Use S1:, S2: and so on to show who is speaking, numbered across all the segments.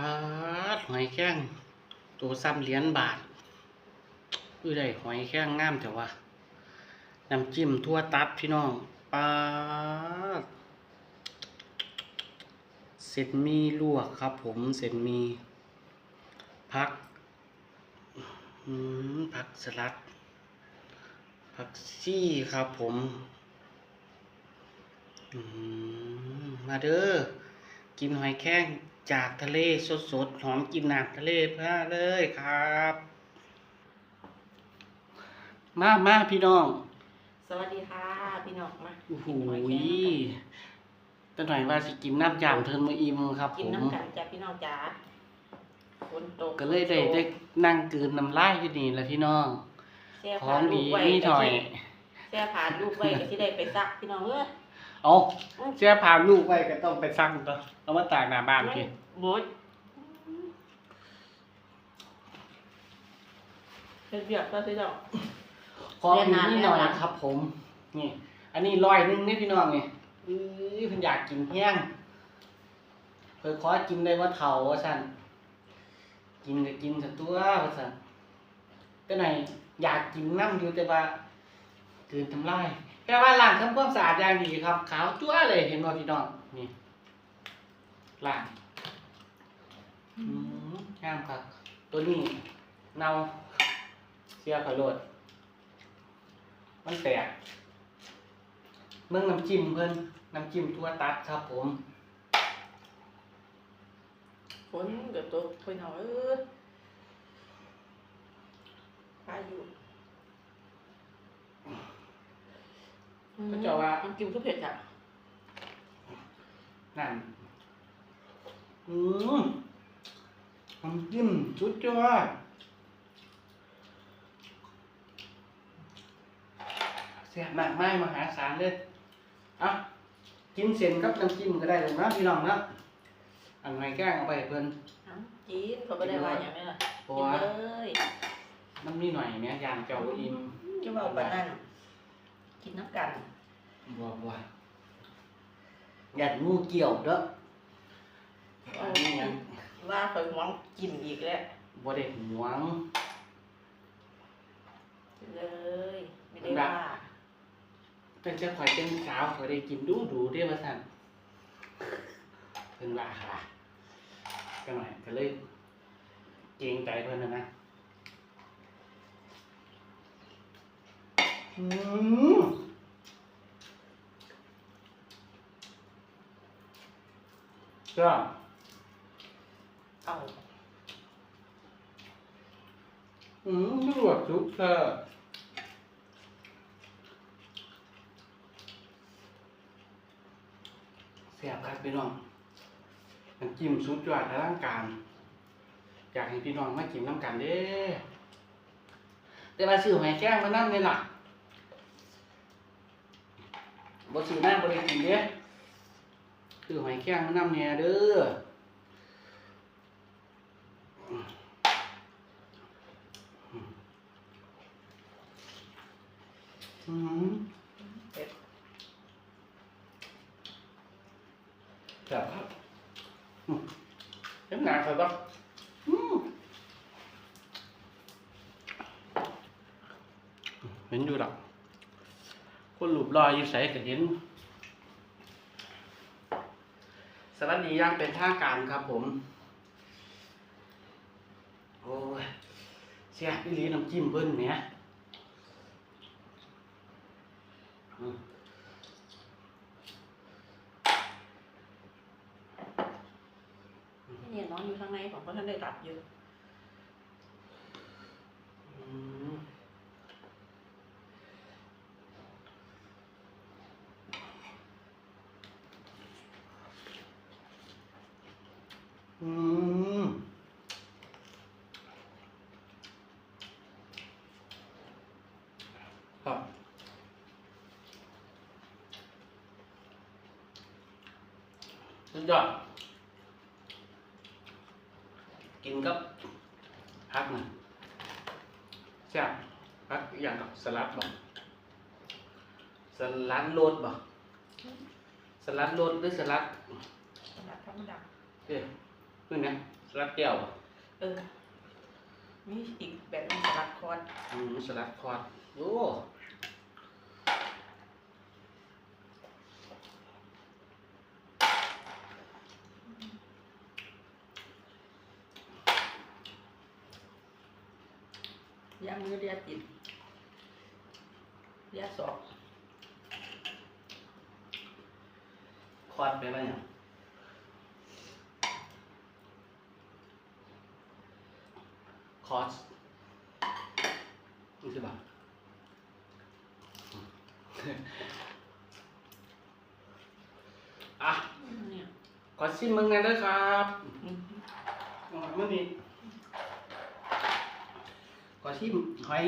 S1: าหอยแข้งตัวซ้ำเหรียญบาทอุ้ยได้หอยแข้งงามแต่ว่าน้ำจิ้มทั่วตัดพี่น้องปลาเสร็จมีลวกครับ ผมเสร็จมีพักผักสลัดผักซี่ครับ ผมมมาเด้อกินหอยแข้ง จากทะเลสดๆหอมกลินน้ำทะเลพาเลยครับ มามาพี่น้อง
S2: สวัสดีค่ะ พี่น้องมา
S1: โอ้โห
S2: กินหอยแครง
S1: ตั้งหน่อยว่าสิกินน้ำจามเทินมาอิ่มครับผ
S2: กิน
S1: ม
S2: น้ำกันจ้ะพี่น้องจ๋าฝนตก
S1: ก็เลยได้ได้นั่งกลืนน้ำลายอยู่นี่แหละพี่น้อง
S2: แช่
S1: ขอ
S2: ผ่างลู
S1: ดี
S2: กไว้
S1: นี่ถอย
S2: แช่ผ่านลูกไว้ก็สิได้ไปซักพี่น้องเอ้ย
S1: เอาแช่พาลูกไว้ก็ต้องไปซักตัวเอามาตากหน้าบ้านพี่
S2: หมดเป็นเบียบก็พี่น้อง
S1: ขออีกนิดหน่อย
S2: เรียนนานแล้วนะ
S1: ครับ ผม นี่ อันนี้ร้อยหนึงนี่พี่น้องนี่อื้อเพิ่นอยากกินแห้งเพิ่นขอกินได้ว่าเฒ่าว่าซั่นกินก็กินซะตัวว่าซั่นแต่ไหนอยากกินน้ำอยู่แต่ว่าเกินทำลาย แต่ว่าล้างทำความสะอาดอย่างดีครับ ขาวจั๊วเลยเห็นบ่พี่น้องนี่ล้างอืมงามครับ ตัวนี้เน่าเสียขอโลดมันแตกเมื่อน้ำจิ้มเพิ่นน้ำจิ้มทั่วตัดครับผม
S2: ฝนเกือบตกพี่น้องเอ้ยพายุ
S1: ก็จะว่า
S2: น้ำจิ้มก็เผ็ดจ้ะ
S1: นั่นอืมน้ำจิ้มสุดยอดเสียมากไม้มหาศาลเลยเอะกินเส้นกับน้ำจิ้มก็ได้เลยนะพี่น้องนะอันไหนแกล้งเอาไปให้เพิ่น
S2: น้ำจีนเขาไม่ได้ว่าอย่างนี้ล่ะ
S1: เพราะ
S2: กิน
S1: ว่า
S2: เลย
S1: มันมีหน่อยเนี่ยยางเจ้าอิ่ม
S2: จะบอกปานนั่น กินน้ำกัน
S1: บัวบัวหยัดงูเกี่ยวเด้ออันนี้ยัง
S2: ว่าเคยหวงกินอีกแล้ว
S1: บ่ได้หวง
S2: กินเลย ไม่ได้ว่า
S1: เป็นเจ้าข่อยเป็นสาวข่อยได้กินดูดูเด้อว่าซั่นเพิ่นว่าค่ะก็หน่อยก็เลยเกรงใจเพิ่นนะนะ อืมก็
S2: เอา
S1: อืมไม่หลวกซุปเธอเสียบครับพี่น้องน้ำจิ้มสุดยอดอลังการอยากให้พี่น้องมากินน้ำกันเด้แต่ว่าซื้อหอยแก้งมานั่นี่ล่ะ บ่ซื้อหน้าบ่ได้กินเด้คือหอยแก้งมานั่เนี่ยเด้อม
S2: เผ็ด
S1: แบบครับอืมเห็นหนาใส่ปะอืมเห็นอยู่หรอก คนหลุบลอยอยู่ใส่ก็เห็นสวัสดีอยังเป็นท่างการครับผม โอ้ยเสียพี่ลีน้ำจิ้มเพิ่นเนี่ยอืม
S2: เนี่ยน้องอยู่ข้างในของพ่อท่านได้รับอยู่
S1: อื อืมครับสุดยอดกินกับพักหน่อยใช่พักอย่างกับสลัดบ่สลัดโรดบ่สลัดโรดหรือสลัด
S2: สลัดธรรมดา
S1: เอ้ย เพื่อนเนี่ยสสลัดแก้ว
S2: เออ มีอีกแบบหนึงสลัดคอน
S1: อืมสลัดคอร์ดโอ้
S2: ย่างมือเรียติดเรียสอบ
S1: คอร์ดไปแล้วเนี่ย คอร์สนี่คือแบบอะ
S2: เนี่ย
S1: ขอชิมมึงหน่อยเด้อครับ
S2: อืม
S1: เมื่อนี้ขอชิมหอย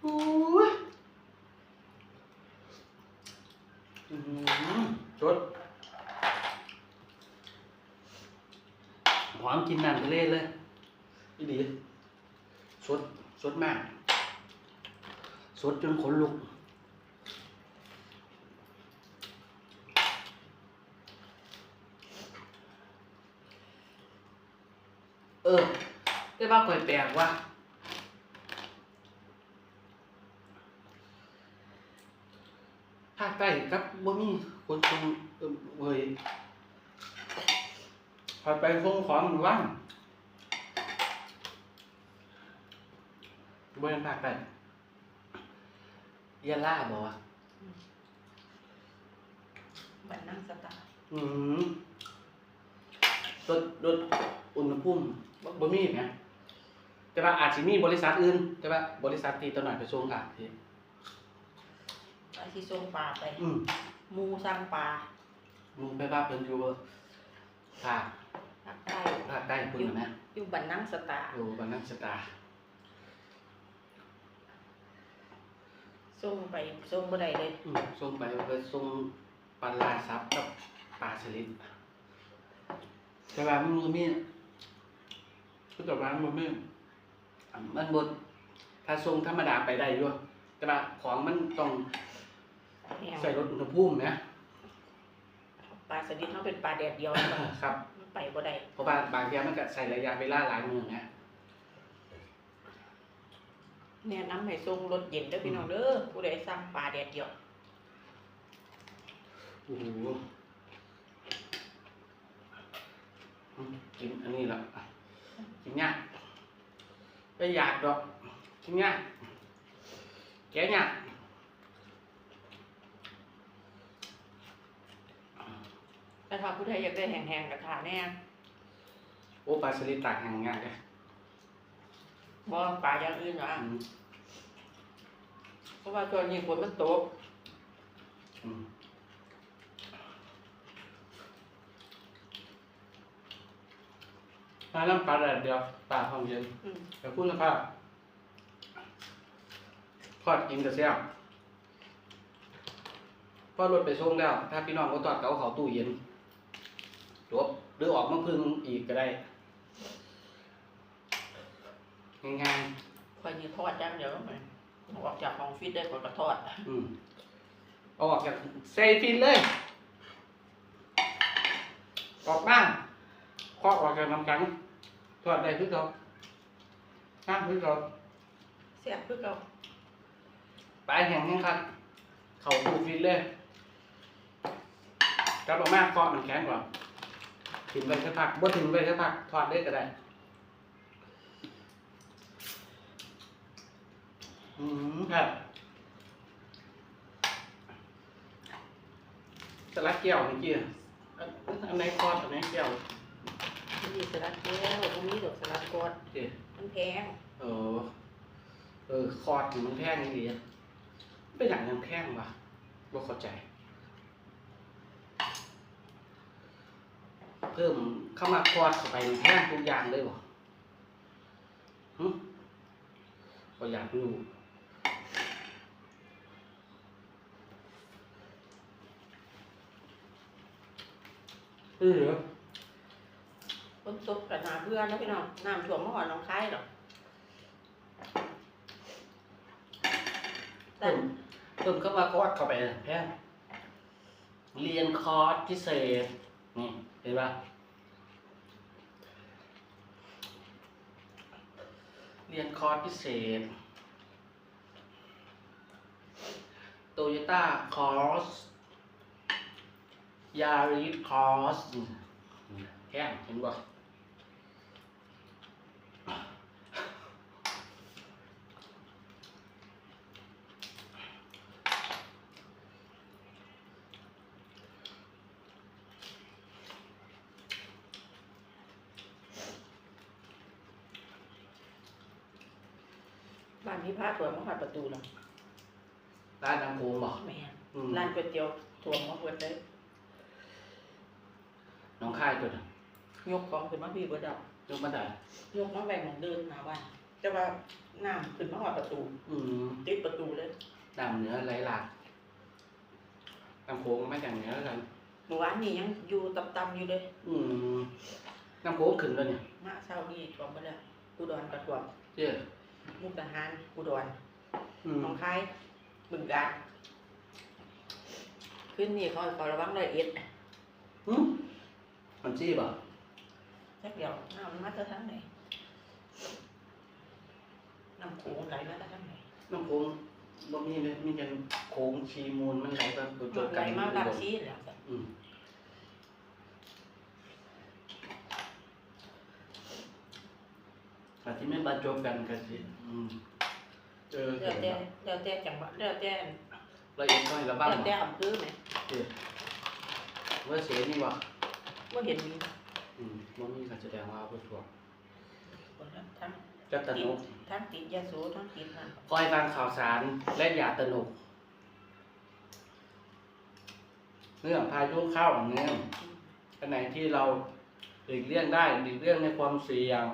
S1: โอ้ยอื้อหือสดหอม กินน้ำทะเลเลยอีดีสดสดมาก สดจนขนลุก เออ ได้ว่าข่อยแปลกว่าภาคใต้ครับบ่มีคนทรงเอิ่มเว้ย ข่อยไปส่งของหมู่บ้านบ่เป็นภาคใต้ยะลาบ่วะ
S2: บันนั่งสตาร์
S1: อืมลดลดอุณหภูมิบ่บ่มีนะแต่ว่าอาจสิมีบริษัทอื่น แต่ว่าบริษัทที่ตัวหน่อยไปส่งอาจสิ
S2: ไอที่ส่งปลาไป
S1: อืม
S2: หมูสร้างปลา
S1: มึงไปว่าเพิ่นอยู่ ภาค
S2: ภาคใต้
S1: ภาคใต้พุ่นน่ะนะ
S2: อยู่บันนั่งสตาร์
S1: อยู่บ้านนักสตาร์
S2: ส่งไปส่งบ่ได้เลย
S1: อืมส่งไปไปส่งปลาลาซับกับปลาสลิดแต่ว่ามันบ่มีคือแต่ว่ามันบ่มีอะมันบ่ถ้าส่งธรรมดาไปได้อยู่แต่ว่าของมันต้อง
S2: แห้ง
S1: ใส่ลดอุณหภูมินะ
S2: ป ลาสลิดเขาเป็นปลาแดดเดียว
S1: ครับ
S2: มันไปบ่ได้
S1: เพราะว่าบางทีมันก็ใส่ระยะเวลาหลายมื้อนะ
S2: เนี่ยน้ำให้ส่งรถเย็นเด้อพี่น้องเด้อผู้ใดสั่งปลาแดดเดียว
S1: โอ้โหอืมกินอันนี้ละอะกินยากไม่อยากดอกกินยากแกะยาก
S2: แต่ถ้าผู้ใดอยากได้แห้งๆกระถาแน่
S1: โอ้ปลาสลิดตากแห้งง่ายเลย
S2: บ่ปลาอย่างอื่นอะ
S1: อืม
S2: เพราะว่าช่วงนี้ฝนมันตก
S1: อืมมาน้ำปลาแดดเดียวปลาความเย็น
S2: อืม
S1: แต่คุณภาพทอดกินกับเสี้ยวพอรถไปส่งแล้ว ถ้าพี่น้องก็ทอดก็เอาเขาตู้เย็น จบหรือออกมาพึ่งอีกก็ได้ง่าย
S2: คอยยืนทอดจังเดี๋ยวมันออกจากของฟิตได้คนก็ทอด
S1: ๆอืมเอาออกจากใส่ฟินเลย ออกบ้างเคาะออกจากน้ำแข็งทอดได้คือเขาห้ามคือเขา
S2: เสียบคือเก่า
S1: ปลายแห้งยังครับ เขาตู้ฟินเลยกลับออกมาเคาะมันแข็งกว่า ถึงไปสักพักบ่ถึงไปสักพักทอดได้ก็ได้อืมครับสลัดแก้วเมื่อกี้อะอันอันไหนทอดอันไหนแก้ว
S2: มีสลัดแก้วตรงนี้ดอกสลัดกอด
S1: เด็ด
S2: มันแพง
S1: เออเออคอร์ดนี่มันแพงดีอะเป็นอย่างยังแพงวะบ่เข้าใจ เพิ่มเข้ามาคอร์ดเข้าไปมันแพงทุกอย่างเลยบ่หึก็อยากรู้เออ
S2: ฝนตกกับน้ำเบื่อนะพี่น้องน้ำท่วมเมื่อวานน้องคายหรอก
S1: เพิ่มเพิ่มเข้ามาคอร์สเข้าไปเลยแพงเรียนคอร์สพิเศษนี่ เห็นปะเรียนคอร์สพิเศษโตโยต้าคอร์สยาริสคอร์สแพงเห็นปะ
S2: บ้ พี่พาตัวมาผ่านประตูแล้ว
S1: ร้านน้ำโค้งบอก
S2: แม่น
S1: อืม
S2: ร้านก๋วยเตี๋ยวถั่วมาเปิดเลย
S1: น้องค่ายจุดอะ
S2: ยกของขึ้นมาพี่เบิดดับ
S1: ยกมาได้
S2: ยกมาแบ่งของเดินหนาบ้านแต่ว่าน้ำขึ้นมาหอดประตู
S1: อืม
S2: ติดประตูเลย
S1: ดำเนื้อไหลหลากน้ำโค้งไม่แต่งเนื้อแล้วกัน
S2: เมื่อวานนี้ยังอยู่ต่ำๆอยู่เลย
S1: อืมน้ำโค้งขึ้นแล้วเนี่ย
S2: มาเช้านี้ท่วมไปแล้วอุดรกระท่วม
S1: เจ้า
S2: มุกดาหารอุดร
S1: อืม
S2: หนองคายบึงกาฬขึ้นนี่เขาเขาระวังได้เอ็ด
S1: อืมมันจี้ป่ะ
S2: จักเดียวน้ำมันมาจากทางไหนน้ำโขงไหลมาจากทางไหน
S1: น้ำโค้งบ่มีเลยมีแต่โค้งชีมูลมันไหลไปตัวจ
S2: มัน
S1: ด
S2: ไหล
S1: กัน
S2: มาลำชีแหล้ว
S1: อืมแต่ที่ไม่บรรจบกันกันสิอืมเออ
S2: เดี๋ยวแต่เดี๋ยวแต่จังหวัดเดี๋ยวแต่
S1: ละเอียดน้อยละบ้าง
S2: เดี๋ยวแต่อำเภอไหม
S1: ว่าเสียนี่วะ
S2: ว่าเห็นมี
S1: อืมบ่ามีการแสดงว่าผู้ถ่ว
S2: คนนั้นทั้ง
S1: จะ
S2: ต
S1: น
S2: ด
S1: ก
S2: ทั้งติดยาสูทั้งติดนั่น
S1: คอยฟังข่าวสารและอย่าตนุกเรื่องพายุเข้าอย่างเงี้ยอันไหนที่เราหลีกเลี่ยงได้หลีกเลี่ยงในความเสี่ยง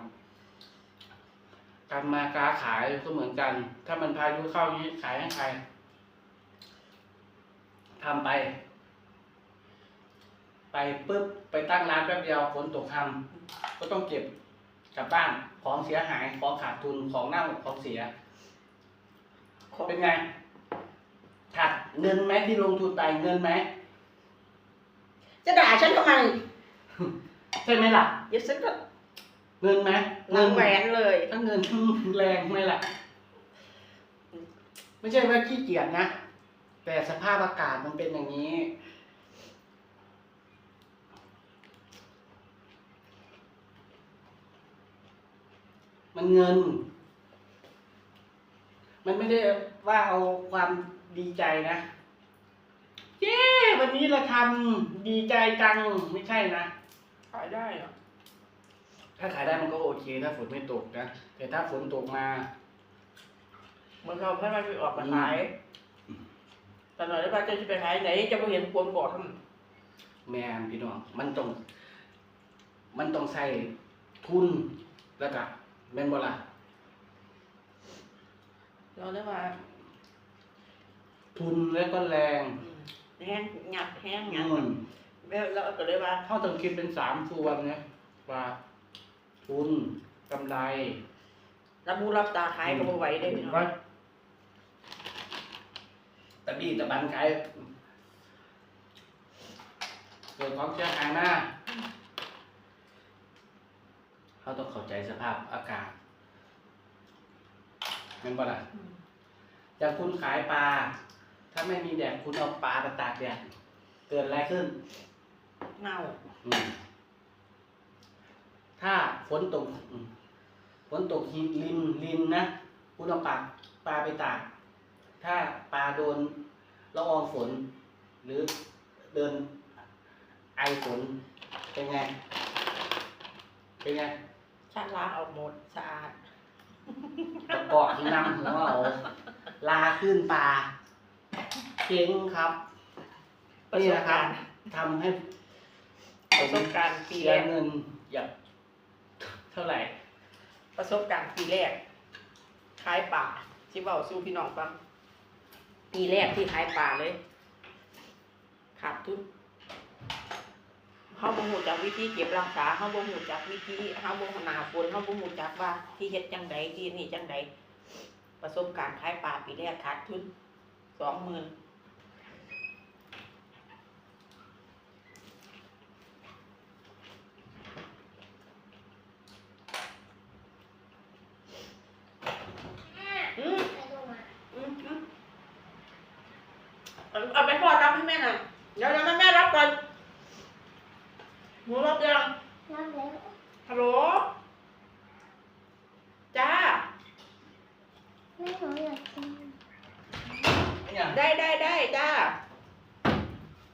S1: การมาค้าขายก็เหมือนกัน ถ้ามันพายุเข้านี้ขายให้ใครทำไป ไปปุ๊บไปตั้งร้านแป๊บเดียวฝนตกทำก็ต้องเก็บกลับบ้านของเสียหายของขาดทุนของเน่าของเสีย
S2: ของ
S1: เป็นไงขาดเงินไหมที่ลงทุนไปเงินไหม
S2: จะด่าฉันทำไม
S1: ใช่ไหมล่ะ
S2: เดี๋ยวฉันก็
S1: เงินไหม
S2: หลังแหวนเลย
S1: ถ้าเงินแรงไหมล่ะ ไม่ใช่ว่าขี้เกียจนะ แต่สภาพอากาศมันเป็นอย่างนี้ มันเงิน มันไม่ได้ว่าเอาความดีใจนะ เย้ วันนี้เราทำดีใจจัง ไม่ใช่นะ
S2: ขายได้เหรอ
S1: ถ้าขายได้มันก็โอเค ถ้าฝนไม่ตกนะ แต่ถ้าฝนตกมา
S2: เหมือนเราให้มันไปออกมาขายแต่หน่อยได้ป่ะจะไปขายไหน จะไปเห็นควรบอกทำ
S1: แมนพี่น้องมันต้อง มันต้องใส่ทุนแล้วก็แม่นบ่ล่ะ
S2: เราได้ว่า
S1: ทุนแล้วก็แรง
S2: แห้งหยัดแห้งห
S1: อื
S2: ยัด
S1: ม
S2: แล้วเราก็เลยว่า
S1: เขาต้องคิดเป็นสามส่วนนะว่า ทุนกำไร
S2: รับมูรับตาขายก็บ่ไหวได้พี่น้อง
S1: ว่าตะบี้ตะบันขายเกิดความเสียหายมากเขาต้องเข้าใจสภาพอากาศแม่นบ่ล่ะ
S2: อืม
S1: อย่างคุณขายปลา ถ้าไม่มีแดดคุณเอาปลาไปตากแดดเกิดอะไรขึ้น
S2: เน่า
S1: อืม ถ้าฝนตกอืมฝนตกหินริมริมนะคุณเอาปลาปลาไปตาก ถ้าปลาโดนละอองฝน หรือเดินไอฝนเป็นไง เป็นไง
S2: ชาล้างออกหมดสะอาด
S1: ตะเกาะที่นำหัวเอาลาขึ้นปลาเจ๊งครับ
S2: ประ
S1: นี่
S2: สบ
S1: นะครั
S2: กา
S1: บ
S2: รณ์
S1: ทำให้
S2: ประสบการณ์ปี
S1: เสี
S2: แร
S1: ย
S2: ก
S1: เงิน อย่าง เท่าไหร่
S2: ประสบการณ์ปีแรกขายป่าที่เบาสู้พี่น้องฟังปีแรกที่ขายป่าเลย ขาดทุนเขาบ่ฮู้จักวิธีเก็บรักษาเขาบ่ฮู้จักวิธีเขาบ่หนาฝนเขาบ่ฮู้จักว่าที่เฮ็ดจังใดที่นี่จังใดประสบการณ์ขายป่าปีแรกขาดทุนสองหมื่นอืม
S3: ไปดูมา
S2: อืมอืมเอาเอาไปพ่อรับให้แม่หน่อยเดี๋ยวเดี๋ยวแม่แม่รับก่อนหนูรับยัง
S3: น้ำแล้ว
S2: ฮัลโหล จ้า
S3: แม่หนูอยากกิน
S1: อย่าง
S2: ได้ได้ได้จ้า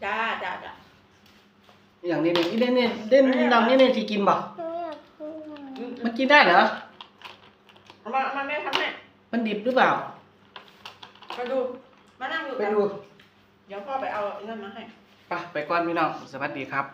S2: จ้าจ้าจ้า
S1: อย่างนี้เนี่ยเด่นเนี่ยเด่นดำนี่เนี่ยที่กินบ่
S3: หนูอยากกิน
S2: อืม
S1: มันกินได้เหรอ
S2: เอามามาแม่ทำให้
S1: มันดิบหรือเปล่า
S2: มาดู มานั่งดู
S1: ไป
S2: กัน
S1: ดู
S2: เดี๋ยวพ่อไปเอาไอ้นั่นมาให้
S1: ไปไปก่อนพี่น้อง สวัสดีครับ